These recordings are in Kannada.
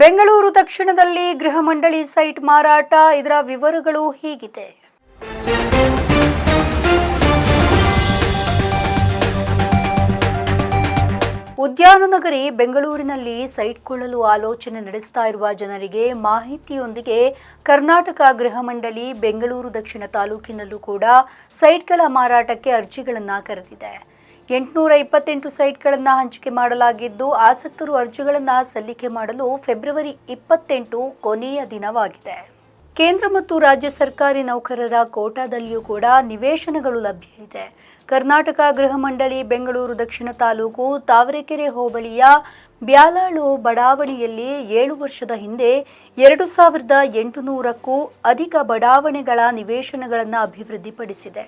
ಬೆಂಗಳೂರು ದಕ್ಷಿಣದಲ್ಲಿ ಗೃಹ ಮಂಡಳಿ ಸೈಟ್ ಮಾರಾಟ, ಇದರ ವಿವರಗಳು ಹೀಗಿದೆ. ಉದ್ಯಾನನಗರಿ ಬೆಂಗಳೂರಿನಲ್ಲಿ ಸೈಟ್ ಕೊಳ್ಳಲು ಆಲೋಚನೆ ನಡೆಸ್ತಾ ಇರುವ ಜನರಿಗೆ ಮಾಹಿತಿಯೊಂದಿಗೆ ಕರ್ನಾಟಕ ಗೃಹ ಮಂಡಳಿ ಬೆಂಗಳೂರು ದಕ್ಷಿಣ ತಾಲೂಕಿನಲ್ಲೂ ಕೂಡ ಸೈಟ್ಗಳ ಮಾರಾಟಕ್ಕೆ ಅರ್ಜಿಗಳನ್ನು ಕರೆದಿದೆ. ಎಂಟುನೂರ ಇಪ್ಪತ್ತೆಂಟು ಸೈಟ್ಗಳನ್ನು ಹಂಚಿಕೆ ಮಾಡಲಾಗಿದ್ದು ಆಸಕ್ತರು ಅರ್ಜಿಗಳನ್ನು ಸಲ್ಲಿಕೆ ಮಾಡಲು ಫೆಬ್ರವರಿ ಇಪ್ಪತ್ತೆಂಟು ಕೊನೆಯ ದಿನವಾಗಿದೆ. ಕೇಂದ್ರ ಮತ್ತು ರಾಜ್ಯ ಸರ್ಕಾರಿ ನೌಕರರ ಕೋಟಾದಲ್ಲಿಯೂ ಕೂಡ ನಿವೇಶನಗಳು ಲಭ್ಯ ಇದೆ ಕರ್ನಾಟಕ ಗೃಹ ಮಂಡಳಿ ಬೆಂಗಳೂರು ದಕ್ಷಿಣ ತಾಲೂಕು ತಾವರೆಕೆರೆ ಹೋಬಳಿಯ ಬ್ಯಾಲಾಳು ಬಡಾವಣೆಯಲ್ಲಿ ಏಳು ವರ್ಷದ ಹಿಂದೆ ಎರಡು ಸಾವಿರದ ಎಂಟುನೂರಕ್ಕೂ ಅಧಿಕ ಬಡಾವಣೆಗಳ ನಿವೇಶನಗಳನ್ನು ಅಭಿವೃದ್ಧಿಪಡಿಸಿದೆ.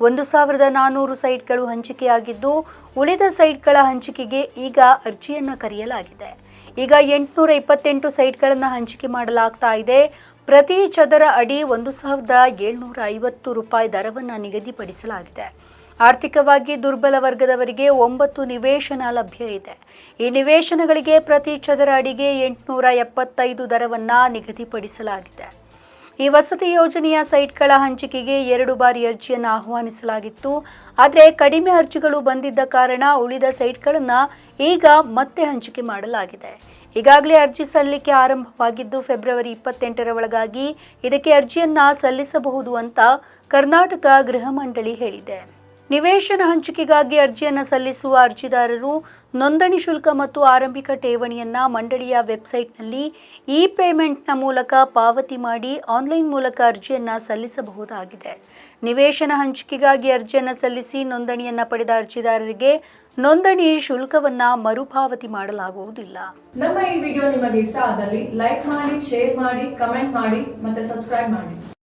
ಒಂದು ಸಾವಿರದ ನಾನ್ನೂರು ಸೈಟ್ಗಳು ಹಂಚಿಕೆಯಾಗಿದ್ದು, ಉಳಿದ ಸೈಟ್ಗಳ ಹಂಚಿಕೆಗೆ ಈಗ ಅರ್ಜಿಯನ್ನು ಕರೆಯಲಾಗಿದೆ. ಈಗ ಎಂಟುನೂರ ಇಪ್ಪತ್ತೆಂಟು ಸೈಟ್ಗಳನ್ನು ಹಂಚಿಕೆ ಮಾಡಲಾಗ್ತಾ ಇದೆ. ಪ್ರತಿ ಚದರ ಅಡಿ ಒಂದು ಸಾವಿರದ ಏಳ್ನೂರ ಐವತ್ತು ರೂಪಾಯಿ ದರವನ್ನು ನಿಗದಿಪಡಿಸಲಾಗಿದೆ. ಆರ್ಥಿಕವಾಗಿ ದುರ್ಬಲ ವರ್ಗದವರಿಗೆ ಒಂಬತ್ತು ನಿವೇಶನ ಲಭ್ಯ ಇದೆ. ಈ ನಿವೇಶನಗಳಿಗೆ ಪ್ರತಿ ಚದರ ಅಡಿಗೆ ಎಂಟುನೂರ ಎಪ್ಪತ್ತೈದು ದರವನ್ನು ನಿಗದಿಪಡಿಸಲಾಗಿದೆ. ಈ ವಸತಿ ಯೋಜನೆಯ ಸೈಟ್ಗಳ ಹಂಚಿಕೆಗೆ ಎರಡು ಬಾರಿ ಅರ್ಜಿಯನ್ನು ಆಹ್ವಾನಿಸಲಾಗಿತ್ತು. ಆದರೆ ಕಡಿಮೆ ಅರ್ಜಿಗಳು ಬಂದಿದ್ದ ಕಾರಣ ಉಳಿದ ಸೈಟ್ಗಳನ್ನು ಈಗ ಮತ್ತೆ ಹಂಚಿಕೆ ಮಾಡಲಾಗಿದೆ. ಈಗಾಗಲೇ ಅರ್ಜಿ ಸಲ್ಲಿಕೆ ಆರಂಭವಾಗಿದ್ದು ಫೆಬ್ರವರಿ ಇಪ್ಪತ್ತೆಂಟರ ಒಳಗಾಗಿ ಇದಕ್ಕೆ ಅರ್ಜಿಯನ್ನ ಸಲ್ಲಿಸಬಹುದು ಅಂತ ಕರ್ನಾಟಕ ಗೃಹ ಮಂಡಳಿ ಹೇಳಿದೆ. ನಿವೇಶನ ಹಂಚಿಕೆಗಾಗಿ ಅರ್ಜಿಯನ್ನು ಸಲ್ಲಿಸುವ ಅರ್ಜಿದಾರರು ನೋಂದಣಿ ಶುಲ್ಕ ಮತ್ತು ಆರಂಭಿಕ ಠೇವಣಿಯನ್ನು ಮಂಡಳಿಯ ವೆಬ್ಸೈಟ್ನಲ್ಲಿ ಇ ಪೇಮೆಂಟ್ನ ಮೂಲಕ ಪಾವತಿ ಮಾಡಿ ಆನ್ಲೈನ್ ಮೂಲಕ ಅರ್ಜಿಯನ್ನು ಸಲ್ಲಿಸಬಹುದಾಗಿದೆ. ನಿವೇಶನ ಹಂಚಿಕೆಗಾಗಿ ಅರ್ಜಿಯನ್ನು ಸಲ್ಲಿಸಿ ನೋಂದಣಿಯನ್ನು ಪಡೆದ ಅರ್ಜಿದಾರರಿಗೆ ನೋಂದಣಿ ಶುಲ್ಕವನ್ನ ಮರುಪಾವತಿ ಮಾಡಲಾಗುವುದಿಲ್ಲ. ನಮ್ಮ ಈ ವಿಡಿಯೋ ನಿಮಗೆ ಇಷ್ಟ ಆದಲ್ಲಿ ಲೈಕ್ ಮಾಡಿ, ಶೇರ್ ಮಾಡಿ, ಕಮೆಂಟ್ ಮಾಡಿ ಮತ್ತೆ ಸಬ್ಸ್ಕ್ರೈಬ್ ಮಾಡಿ.